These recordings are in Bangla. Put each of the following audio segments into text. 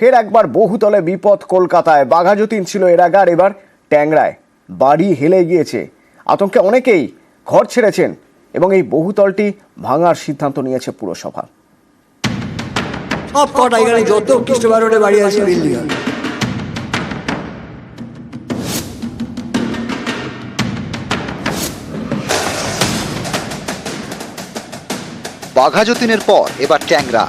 ফের একবার বহুতলে বিপদ কলকাতায়। বাঘাযতীন ছিল এর আগে আর এবার ট্যাংরায়। বাড়ি হেলে গিয়েছে। আতঙ্কে অনেকেই ঘর ছেড়েছেন এবং এই বহুতলটি ভাঙার সিদ্ধান্ত নিয়েছে পুরসভা। সব কটা এখানে যত খ্রিস্টবার রোডে বাড়ি আছে বিল্ডিং বাঘাযতীনের পর এবার ট্যাংরা।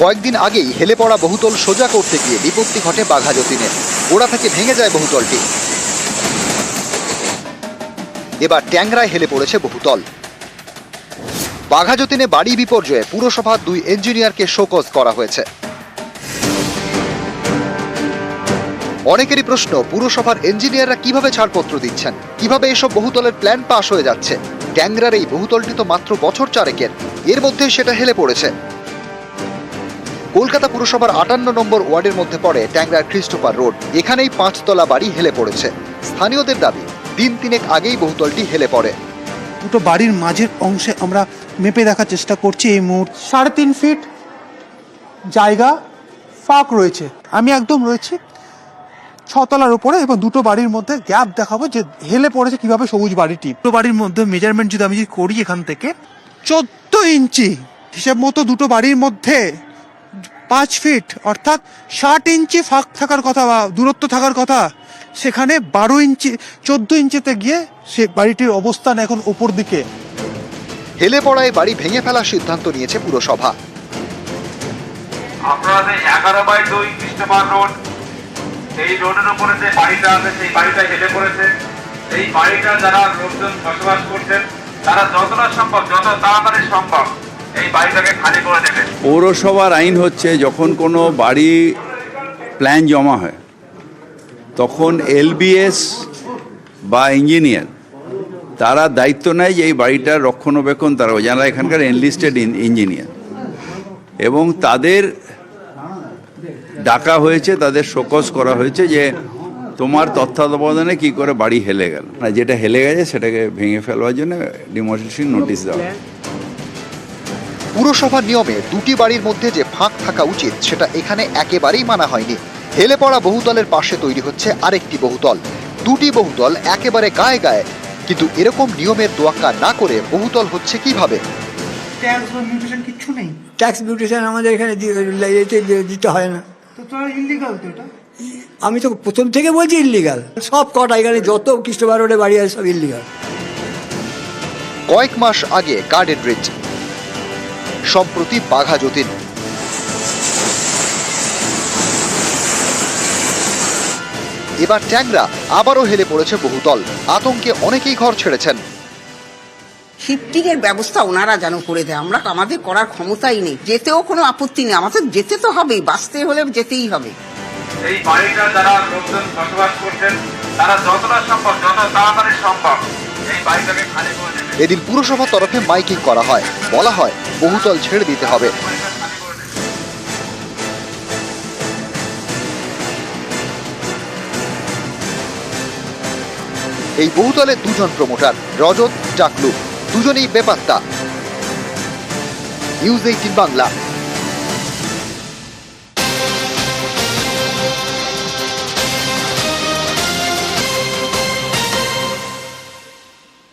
কয়েকদিন আগেই হেলে পড়া বহুতল সোজা করতে গিয়ে বিপত্তি ঘটে বাঘাযতীনের গোড়া থেকে ভেঙে যায় বহুতলটি। এবার ট্যাংরায় হেলে পড়েছে বহুতল। বাঘা যতীনে বাড়ি বিপর্যয়ে পুরসভার দুই ইঞ্জিনিয়ারকে শোকজ করা হয়েছে। অনেকেরই প্রশ্ন, পুরসভার ইঞ্জিনিয়াররা কীভাবে ছাড়পত্র দিচ্ছেন? কীভাবে এসব বহুতলের প্ল্যান পাশ হয়ে যাচ্ছে? ট্যাংরার এই বহুতলটি তো মাত্র বছর চারেকের। এর মধ্যে সেটা হেলে পড়েছে। কলকাতা পুরসভার আটান্ন নম্বর ওয়ার্ডের মধ্যে পড়ে ট্যাংরার ক্রিস্টোফার রোড। এখানেই পাঁচতলা বাড়ি হেলে পড়েছে। স্থানীয়দের দাবি, দিন তিনেক আগেই বহুতলটি হেলে পড়ে। দুটো বাড়ির মাঝের অংশে আমরা মেপে দেখার চেষ্টা করছি এই মুহূর্তে সাড়ে তিন ফিট জায়গা ফাঁক রয়েছে। আমি একদম রয়েছি ছতলার উপরে এবং দুটো বাড়ির মধ্যে গ্যাপ দেখাবো যে হেলে পড়েছে কীভাবে সবুজ বাড়িটি। দুটো বাড়ির মধ্যে মেজারমেন্ট যদি আমি করি এখান থেকে, চোদ্দ ইঞ্চি হিসেব মতো দুটো বাড়ির মধ্যে পাঁচ ফিট অর্থাৎ ষাট ইঞ্চি ফাঁক থাকার কথা বা দূরত্ব থাকার কথা সেখানে বারো ইঞ্চি চোদ্দ ইঞ্চিতে গিয়ে সে বাড়িটির অবস্থান এখন উপর দিকে। হেলে পড়ায় বাড়ি ভেঙে ফেলার সিদ্ধান্ত নিয়েছে পুরসভা। আপনারা যে এগারো বাই দুই খ্রিস্টমার রোড এই রোডের উপরে যে বাড়িটা আছে সেই বাড়িটা হেলে পড়েছে। এই বাড়িটা যারা লোকজন বসবাস করছেন তারা যতটা সম্ভব যত তাড়াতাড়ি সম্ভব পৌরসভার আইন হচ্ছে যখন কোনো বাড়ি প্ল্যান জমা হয়, তখন এলবিএস বা ইঞ্জিনিয়ার তারা দায়িত্ব নেয় যে এই বাড়িটার রক্ষণাবেক্ষণ তারা যারা এখানকার এনলিস্টেড ইঞ্জিনিয়ার এবং তাদের ডাকা হয়েছে, তাদের শোকজ করা হয়েছে যে তোমার তত্ত্বাবধানে কি করে বাড়ি হেলে গেল। না যেটা হেলে গেছে, সেটাকে ভেঙে ফেলবার জন্য ডিমোলিশন নোটিশ দেওয়া। পুরসভার নিয়মে দুটি বাড়ির মধ্যে যে ফাঁক থাকা উচিত সেটা এখানে একেবারেই মানা হয়নি। হেলে পড়া বহুতলের পাশে তৈরি হচ্ছে আরেকটি বহুতল দুটি বহুতল একেবারে গায়ে গায়ে। কিন্তু এরকম নিয়মের তোয়াক্কা না করে বহুতল হচ্ছে কীভাবে? ট্যাক্স বা মিউটেশন কিচ্ছু নেই। ট্যাক্স বিউটিশন আমাদের এখানে দিতে হয় না। তো তোরা ইলিগাল তো এটা? আমি তো প্রথম থেকে বলছি ইল্লিগাল সব কটা এখানে যত খ্রিস্টবার রোডে বাড়ি আছে সব ইল্লিগাল কয়েক মাস আগে গার্ডেন ব্রিজ সম্প্রতি বাঘা যতীন। এবার ট্যাংরা আবারও হেলে পড়েছে বহুতল। আতঙ্কে অনেকেই ঘর ছেড়েছেন। শিফটিং এর ব্যবস্থা ওনারা যেন করে দেয়। আমরা আমাদের করার ক্ষমতাই নেই। যেতেও কোনো আপত্তি নেই। আমাদের যেতে তো হবেই। বাঁচতে হলে যেতেই হবে। এই বাড়িটা যারা লোকজন বসবাস করছেন তারা যতটা সম্ভব যত তাড়াতাড়ি সম্ভব এদিন পুরসভার তরফে মাইকিং করা হয়। বলা হয়, বহুতল ছেড়ে দিতে হবে। এই বহুতলে দুজন প্রমোটার, রজত চাকলু দুজনেই বেপাত্তা। News eighteen Bangla.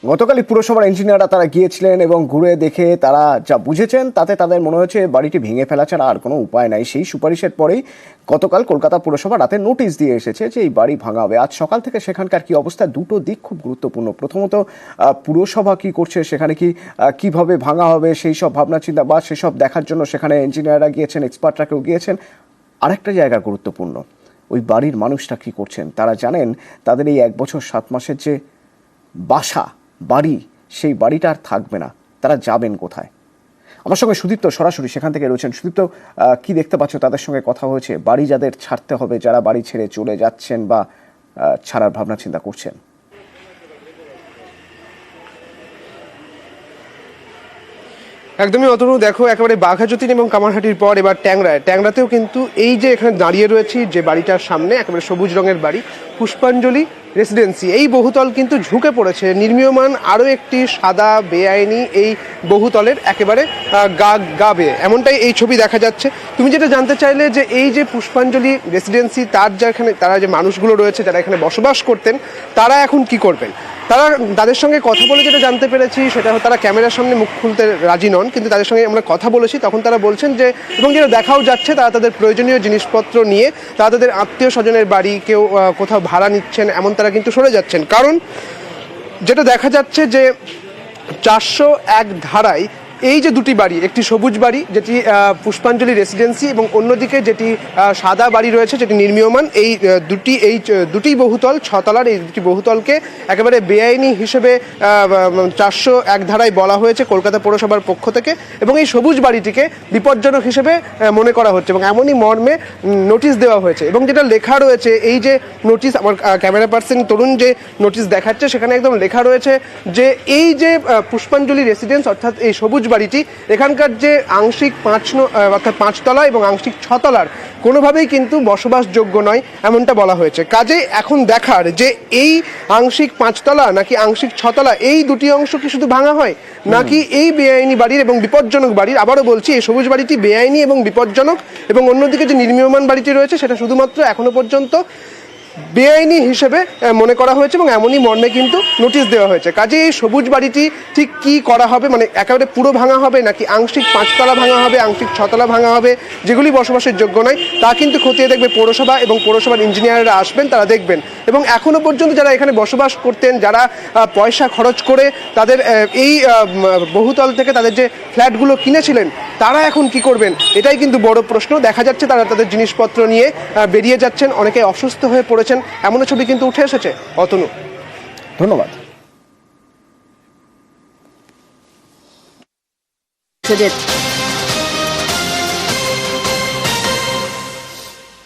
গতকালই পুরসভার ইঞ্জিনিয়াররা তারা গিয়েছিলেন এবং ঘুরে দেখে তারা যা বুঝেছেন, তাতে তাদের মনে হয়েছে বাড়িটি ভেঙে ফেলা ছাড়া আর কোনো উপায় নাই। সেই সুপারিশের পরেই গতকাল কলকাতা পুরসভা রাতে নোটিশ দিয়ে এসেছে যে এই বাড়ি ভাঙা হবে আজ সকাল থেকে সেখানকার কি অবস্থা? দুটো দিক খুব গুরুত্বপূর্ণ। প্রথমত পুরসভা কি করছে? সেখানে কি কীভাবে ভাঙা হবে? সেই সব ভাবনা চিন্তা বা সেসব দেখার জন্য সেখানে ইঞ্জিনিয়াররা গিয়েছেন এক্সপার্টরা কেউ গিয়েছেন। আরেকটা জায়গা গুরুত্বপূর্ণ, ওই বাড়ির মানুষটা কি করছেন? তারা জানেন তাদের এই এক বছর, সাত মাসের যে বাসা বাড়ি, সেই বাড়িটা আর থাকবে না। তারা যাবেন কোথায়? আমার সঙ্গে সুদীপ্ত সরাসরি সেখান থেকে রয়েছেন। সুদীপ্ত কি দেখতে পাচ্ছ? তাদের সঙ্গে কথা হয়েছে। বাড়ি যাদের ছাড়তে হবে, যারা বাড়ি ছেড়ে চলে যাচ্ছেন বা ছাড়ার ভাবনা চিন্তা করছেন। একদমই অতনু, দেখো, একেবারে বাঘাযতীন এবং কামারহাটির পর এবার ট্যাংরায় ট্যাংরাতেও কিন্তু এই যে এখানে দাঁড়িয়ে রয়েছি, যে বাড়িটার সামনে, একেবারে সবুজ রঙের বাড়ি, পুষ্পাঞ্জলি রেসিডেন্সি এই বহুতল কিন্তু ঝুঁকে পড়েছে। নির্মীয়মান আরও একটি সাদা বেআইনি এই বহুতলের একেবারে গা গা বেয়ে। এমনটাই এই ছবি দেখা যাচ্ছে। তুমি যেটা জানতে চাইলে যে এই যে পুষ্পাঞ্জলি রেসিডেন্সি তার যেখানে তারা যে মানুষগুলো রয়েছে, যারা এখানে বসবাস করতেন, তারা এখন কি করবেন? তারা তাদের সঙ্গে কথা বলে যেটা জানতে পেরেছি, সেটা তারা ক্যামেরার সামনে মুখ খুলতে রাজি নন, কিন্তু তাদের সঙ্গে আমরা কথা বলেছি। তখন তারা বলছেন যে, এবং যেটা দেখাও যাচ্ছে, তারা তাদের প্রয়োজনীয় জিনিসপত্র নিয়ে, তারা তাদের আত্মীয় স্বজনের বাড়ি, কেউ কোথাও ভাড়া নিচ্ছেন, এমন তারা কিন্তু সরে যাচ্ছেন। কারণ যেটা দেখা যাচ্ছে যে চারশো এক ধারায় এই যে দুটি বাড়ি, একটি সবুজ বাড়ি, যেটি পুষ্পাঞ্জলি রেসিডেন্সি এবং অন্যদিকে যেটি সাদা বাড়ি রয়েছে, যেটি নির্মীয়মান, এই দুটি এই দুটি বহুতল, ছতলার এই দুটি বহুতলকে একেবারে বেআইনি হিসেবে চারশো এক ধারায় বলা হয়েছে কলকাতা পৌরসভার পক্ষ থেকে এবং এই সবুজ বাড়িটিকে বিপজ্জনক হিসেবে মনে করা হচ্ছে এবং এমনই মর্মে নোটিশ দেওয়া হয়েছে এবং যেটা লেখা রয়েছে, এই যে নোটিশ আমার ক্যামেরা পার্সন তরুণ যে নোটিশ দেখাচ্ছে, সেখানে একদম লেখা রয়েছে যে এই যে পুষ্পাঞ্জলি রেসিডেন্স অর্থাৎ এই সবুজ বাড়িটি এখানকার যে আংশিক পাঁচ ন- অর্থাৎ পাঁচতলা এবং আংশিক ছতলার কোনোভাবেই কিন্তু বসবাসযোগ্য নয় এমনটা বলা হয়েছে। কাজে এখন দেখার যে এই আংশিক পাঁচতলা নাকি আংশিক ছতলা এই দুটি অংশ কি শুধু ভাঙা হয়? নাকি এই বেআইনি বাড়ির এবং বিপজ্জনক বাড়ির আবারও বলছি এই সবুজ বাড়িটি বেআইনি এবং বিপজ্জনক এবং অন্যদিকে যে নির্মীয়মান বাড়িটি রয়েছে সেটা শুধুমাত্র এখনও পর্যন্ত বেআইনি হিসেবে মনে করা হয়েছে এবং এমনই মর্মে কিন্তু নোটিশ দেওয়া হয়েছে। কাজে এই সবুজ বাড়িটি ঠিক কি করা হবে? মানে একেবারে পুরো ভাঙা হবে নাকি আংশিক পাঁচতলা ভাঙা হবে, আংশিক ছতলা ভাঙা হবে? যেগুলি বসবাসের যোগ্য নয়, তা কিন্তু খতিয়ে দেখবে পৌরসভা এবং পৌরসভার ইঞ্জিনিয়াররা আসবেন, তারা দেখবেন। এবং এখনও পর্যন্ত যারা এখানে বসবাস করতেন, যারা পয়সা খরচ করে তাদের এই বহুতল থেকে তাদের যে ফ্ল্যাটগুলো কিনেছিলেন, তারা এখন কি করবেন? এটাই কিন্তু বড় প্রশ্ন। দেখা যাচ্ছে তারা তাদের জিনিসপত্র নিয়ে বেরিয়ে যাচ্ছেন। অনেকে অসুস্থ হয়ে পড়েছেন এমনও ছবি কিন্তু উঠে এসেছে। অতনু। ধন্যবাদ।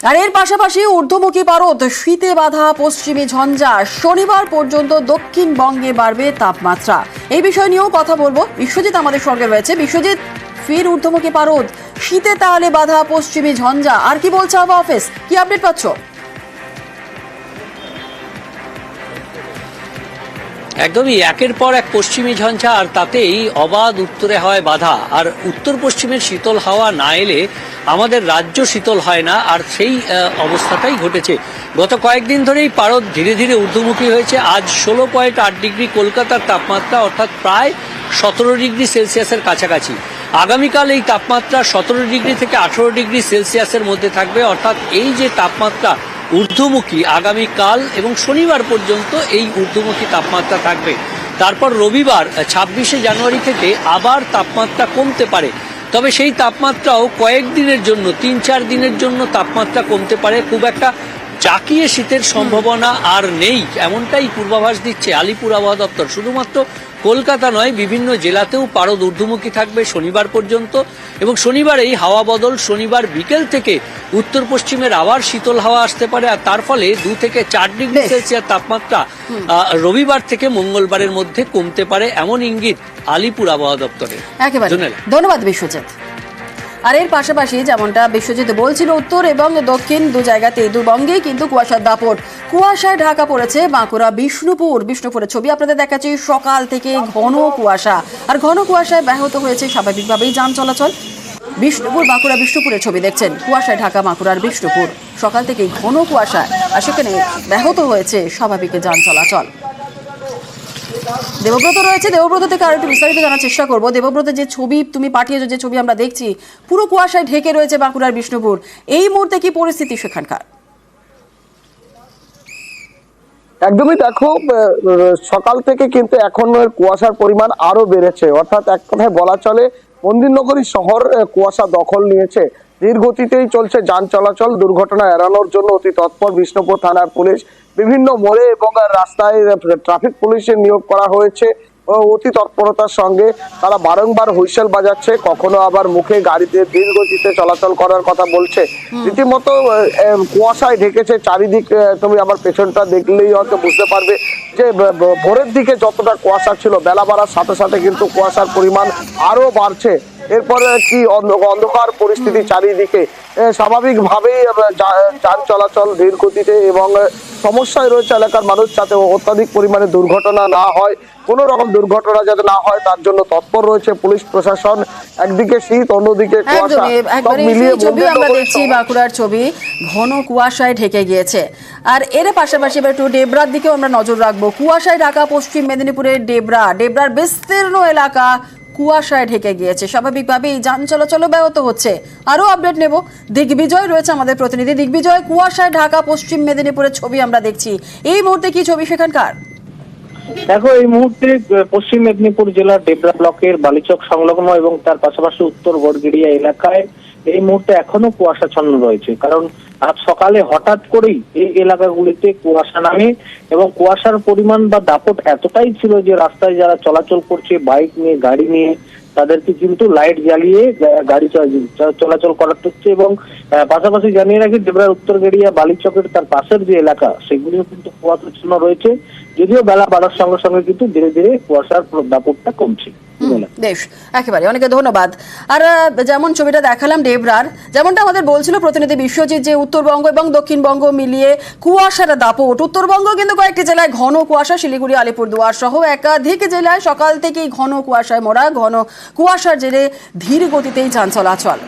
আর এর পাশাপাশি ঊর্ধ্বমুখী পারদ শীতে বাধা পশ্চিমী ঝঞ্ঝা শনিবার পর্যন্ত দক্ষিণবঙ্গে বাড়বে তাপমাত্রা। এই বিষয় নিয়েও কথা বলব। বিশ্বজিৎ আমাদের সঙ্গে রয়েছে। বিশ্বজিৎ ফির ঊর্ধ্বমুখী পারদ শীতে তাহলে বাধা পশ্চিমী ঝঞ্ঝা আর কি বলছে আবহাওয়া অফিস? কি আপডেট পাচ্ছ? একদমই একের পর এক পশ্চিমী ঝঞ্ঝা, আর তাতেই অবাধ উত্তরে হয় বাধা। আর উত্তর পশ্চিমের শীতল হাওয়া না এলে আমাদের রাজ্য শীতল হয় না, আর সেই অবস্থাটাই ঘটেছে। গত কয়েকদিন ধরেই পারদ ধীরে ধীরে ঊর্ধ্বমুখী হয়েছে। আজ ষোলো পয়েন্ট আট ডিগ্রি কলকাতার তাপমাত্রা, অর্থাৎ প্রায় সতেরো ডিগ্রি সেলসিয়াসের কাছাকাছি। আগামীকাল এই তাপমাত্রা সতেরো ডিগ্রি থেকে আঠেরো ডিগ্রি সেলসিয়াসের মধ্যে থাকবে, অর্থাৎ এই যে তাপমাত্রা ঊর্ধ্বমুখী আগামীকাল এবং শনিবার পর্যন্ত এই ঊর্ধ্বমুখী তাপমাত্রা থাকবে। তারপর রবিবার ছাব্বিশে জানুয়ারি থেকে আবার তাপমাত্রা কমতে পারে। তবে সেই তাপমাত্রাও কয়েক দিনের জন্য, তিন চার দিনের জন্য তাপমাত্রা কমতে পারে। খুব একটা জাকিয়ে শীতের সম্ভাবনা আর নেই এমনটাই পূর্বাভাস দিচ্ছে আলিপুর আবহাওয়া দপ্তর। শুধুমাত্র কলকাতা নয় বিভিন্ন জেলাতেও পারদ ঊর্ধ্বমুখী থাকবে শনিবার পর্যন্ত এবং শনিবারেই হাওয়া বদল শনিবার বিকেল থেকে উত্তর পশ্চিমের আবার শীতল হাওয়া আসতে পারে আর তার ফলে দু থেকে চার ডিগ্রি। সেলসিয়াস তাপমাত্রা রবিবার থেকে মঙ্গলবারের মধ্যে কমতে পারে এমন ইঙ্গিত আলিপুর আবহাওয়া জোনেলা। ধন্যবাদ বিশ্বজিৎ। আর এর পাশাপাশি যেমনটা বিশ্বজিৎ বলছিল, উত্তর এবং দক্ষিণ দু জায়গাতেই দুবঙ্গেই কিন্তু কুয়াশার দাপট। কুয়াশায় ঢাকা পড়েছে বাঁকুড়া, বিষ্ণুপুর। বিষ্ণুপুরের ছবি আপনাদের দেখাচ্ছি, সকাল থেকে ঘন কুয়াশা। আর ঘন কুয়াশায় ব্যাহত হয়েছে স্বাভাবিকভাবেই যান চলাচল। বিষ্ণুপুর, বাঁকুড়া, বিষ্ণুপুরের ছবি দেখছেন। কুয়াশায় ঢাকা, বাঁকুড়ার বিষ্ণুপুর। সকাল থেকেই ঘন কুয়াশায় আর সেখানে ব্যাহত হয়েছে স্বাভাবিক যান চলাচল। দেবব্রত রয়েছে, দেবব্রত থেকে আরও একটু বিস্তারিত জানার চেষ্টা করব। দেবব্রতের যে ছবি তুমি পাঠিয়েছো, যে ছবি আমরা দেখছি, পুরো কুয়াশায় ঢেকে রয়েছে বাঁকুড়ার বিষ্ণুপুর। এই মুহূর্তে কি পরিস্থিতি সেখানকার? একদমই দেখো সকাল থেকে কিন্তু এখন কুয়াশার পরিমাণ আরও বেড়েছে। অর্থাৎ এক কথায় বলা চলে মন্দিরনগরী শহর কুয়াশা দখল নিয়েছে। ধীর গতিতেই চলছে যান চলাচল দুর্ঘটনা এড়ানোর জন্য অতি তৎপর বিষ্ণুপুর থানার পুলিশ। বিভিন্ন মোড়ে এবং রাস্তায় ট্রাফিক পুলিশের নিয়োগ করা হয়েছে অতি তৎপরতার সঙ্গে তারা বারংবার হুইসেল বাজাচ্ছে কখনো আবার মুখে গাড়িতে ধীর গতিতে চলাচল করার কথা বলছে। রীতিমতো কুয়াশায় ঢেকেছে চারিদিক তুমি আমার পেছনটা দেখলেই হয়তো বুঝতে পারবে যে ভোরের দিকে যতটা কুয়াশা ছিল বেলা বাড়ার সাথে সাথে কিন্তু কুয়াশার পরিমাণ আরও বাড়ছে। এরপরে কি অন্ধকার পরিস্থিতি চারিদিকে। স্বাভাবিকভাবেই যান চলাচল ধীর গতিতে এবং সমস্যায় রয়েছে এলাকার মানুষ যাতে অত্যাধিক পরিমাণে দুর্ঘটনা না হয়। কোনো রকম দুর্ঘটনা যাতে না হয় তার জন্য তৎপর রয়েছে পুলিশ প্রশাসন। একদিকে শীত অন্যদিকে ছবি আমরা দেখছি বাঁকুড়ার ছবি ঘন কুয়াশায় ঢেকে গিয়েছে। আর এর পাশাপাশি এবার একটু ডেবরার দিকেও আমরা নজর রাখব। কুয়াশায় ঢাকা পশ্চিম মেদিনীপুরের ডেবরা। ডেবরার বিস্তীর্ণ এলাকা কুয়াশায় ঢেকে গিয়েছে। স্বাভাবিকভাবেই যান চলাচল ব্যাহত হচ্ছে। আরও আপডেট নেব। দিগ্বিজয় রয়েছে আমাদের প্রতিনিধি। দিগ্বিজয়, কুয়াশায় ঢাকা, পশ্চিম মেদিনীপুরের ছবি আমরা দেখছি। এই মুহূর্তে কি ছবি সেখানকার? দেখো, এই মুহূর্তে পশ্চিম মেদিনীপুর জেলার ডেবরা ব্লকের বালিচক সংলগ্ন এবং তার পাশাপাশি উত্তর বড়গিড়িয়া এলাকায় এই মুহূর্তে এখনও কুয়াশাচ্ছন্ন রয়েছে। কারণ আজ সকালে হঠাৎ করেই এই এলাকাগুলিতে কুয়াশা নামে এবং কুয়াশার পরিমাণ বা দাপট এতটাই ছিল যে রাস্তায় যারা চলাচল করছে, বাইক নিয়ে, গাড়ি নিয়ে, তাদেরকে কিন্তু লাইট জ্বালিয়ে গাড়ি চলা- চলাচল করাতে হচ্ছে এবং পাশাপাশি জানিয়ে রাখি দেবরার উত্তর গেরিয়া বালিচকের তার পাশের যে এলাকা, সেগুলিও কিন্তু কুয়াশাচ্ছন্ন রয়েছে। যদিও বেলা বাড়ার সঙ্গে সঙ্গে কিন্তু ধীরে ধীরে কুয়াশার দাপটটা কমছে। বেশ একেবারে অনেকে ধন্যবাদ। আর যেমন ছবিটা দেখালাম ডেবরার যেমনটা আমাদের বলছিল প্রতিনিধি বিশ্বজিৎ যে উত্তরবঙ্গ এবং দক্ষিণবঙ্গ মিলিয়ে কুয়াশার দাপট। উত্তরবঙ্গ কিন্তু কয়েকটি জেলায় ঘন কুয়াশা শিলিগুড়ি আলিপুরদুয়ার সহ একাধিক জেলায় সকাল থেকেই ঘন কুয়াশায় মোড়া ঘন কুয়াশার জেরে ধীর গতিতেই যান চলাচল